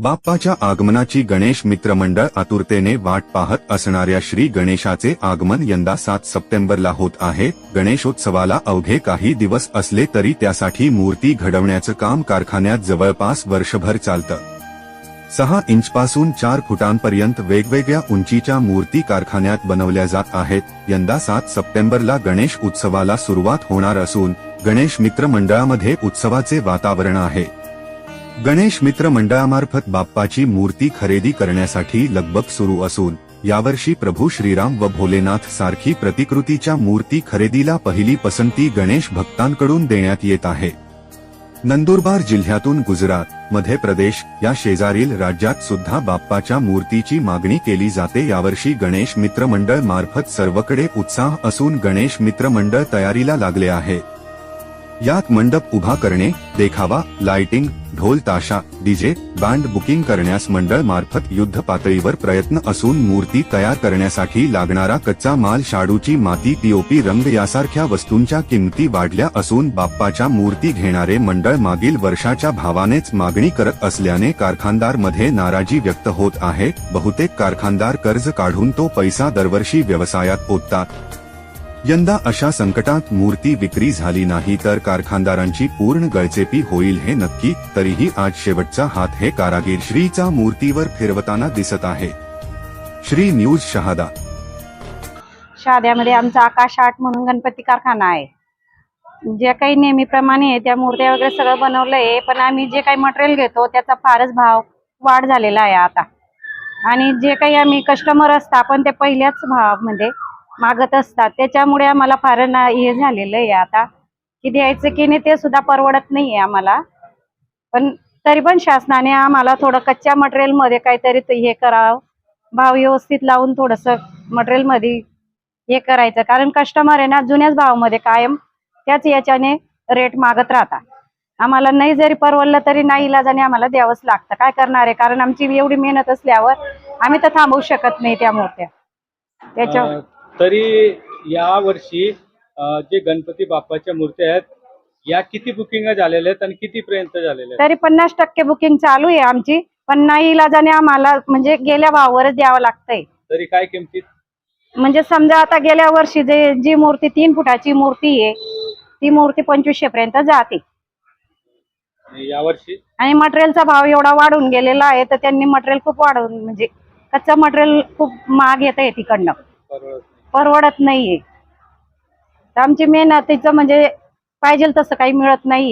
बाप्पाच्या आगमनाची गणेश मित्र मंडळ आतुरतेने वाट पाहत असणाऱ्या श्री गणेशाचे आगमन यंदा सात सप्टेंबरला होत आहे. गणेशोत्सवाला अवघे काही दिवस असले तरी त्यासाठी मूर्ती घडवण्याचं काम कारखान्यात जवळपास वर्षभर चालतं. सहा इंचपासून चार फुटांपर्यंत वेगवेगळ्या उंचीच्या मूर्ती कारखान्यात बनवल्या जात आहेत. यंदा सात सप्टेंबरला गणेश उत्सवाला सुरुवात होणार असून गणेश मित्र मंडळामध्ये उत्सवाचे वातावरण आहे. गणेश मित्र मंडळामार्फत बाप्पाची मूर्ती खरेदी करण्यासाठी लगबग सुरू असून यावर्षी प्रभू श्रीराम व भोलेनाथ सारखी प्रतिकृतीच्या मूर्ती खरेदीला पहिली पसंती गणेश भक्तांकडून देण्यात येत आहे. नंदुरबार जिल्ह्यातून गुजरात मध्य प्रदेश या शेजारील राज्यात सुद्धा बाप्पाच्या मूर्तीची मागणी केली जाते. यावर्षी गणेश मित्र मंडळ मार्फत सर्वकडे उत्साह असून गणेश मित्र मंडळ तयारीला लागले आहे. यात मंडप उभा करणे देखावा लाइटिंग ढोल ताशा डीजे बँड बुकिंग करण्यास मंडळ मार्फत युद्ध पातळीवर प्रयत्न असून मूर्ती तयार करण्यासाठी लागणारा कच्चा माल शाडूची माती पीओपी रंग यासारख्या वस्तूंच्या किमती वाढल्या असून बाप्पाच्या मूर्ती घेणारे मंडळ मागील वर्षाच्या भावानेच मागणी करत असल्याने कारखानदारमध्ये नाराजी व्यक्त होत आहे. बहुतेक कारखानदार कर्ज काढून तो पैसा दरवर्षी व्यवसायात ओततात. यंदा अशा संकटात मूर्ती विक्री झाली नाही तर कारखानदारांची पूर्ण गळचेपी होईल हे नक्की तरीही आज शेवटचा हात हे कारागीर श्रीचा मूर्तीवर फिरवताना दिसत आहे. श्री न्यूज शहादा. शहाद्यामध्ये आमचा आकाश आठ म्हणून गणपती कारखाना आहे. जे काही नेहमीप्रमाणे आहे त्या मूर्त्या वगैरे सगळं बनवलं आहे पण आम्ही जे काही मटेरियल घेतो त्याचा फारच भाव वाढ झालेला आहे आता. आणि जे काही आम्ही कस्टमर असता आपण ते पहिल्याच भावामध्ये मागत असतात. त्याच्यामुळे आम्हाला फार ना हे झालेलं आहे आता. की द्यायचं की नाही ते सुद्धा परवडत नाही आहे आम्हाला. पण तरी पण शासनाने आम्हाला थोडं कच्च्या मटेरियलमध्ये काहीतरी हे करावं. भाव व्यवस्थित लावून थोडंसं मटेरियलमध्ये हे करायचं. कारण कस्टमर आहे ना जुन्याच भावामध्ये कायम त्याच याच्याने रेट मागत राहतात. आम्हाला नाही जरी परवडलं तरी नाही इलाजाने आम्हाला द्यावंच लागतं. काय करणार आहे? कारण आमची एवढी मेहनत असल्यावर आम्ही तर थांबवू शकत नाही त्या मूर्त्या त्याच्या तरी या वर्षी अं, जे गणपती बाप्पाच्या मूर्त्या आहेत या किती बुकिंग झालेल्या आहेत आणि किती पर्यंत झालेल्या आहेत? तरी पन्नास टक्के बुकिंग चालू आहे आमची पण नाही इलाजाने आम्हाला म्हणजे गेल्या भावावरच द्यावं लागतंय. तरी काय किमतीत? म्हणजे समजा आता गेल्या वर्षी जे जी मूर्ती तीन फुटाची मूर्ती आहे ती मूर्ती पंचवीसशे पर्यंत जाते. आणि यावर्षी? आणि मटेरियलचा भाव एवढा वाढून गेलेला आहे तर त्यांनी मटेरियल खूप वाढवून म्हणजे कच्चं मटेरियल खूप महाग येत आहे तिकडनं नाही. परवडत नाहीये. तर आमची मेहनतीचं म्हणजे पाहिजे तसं काही मिळत नाहीये.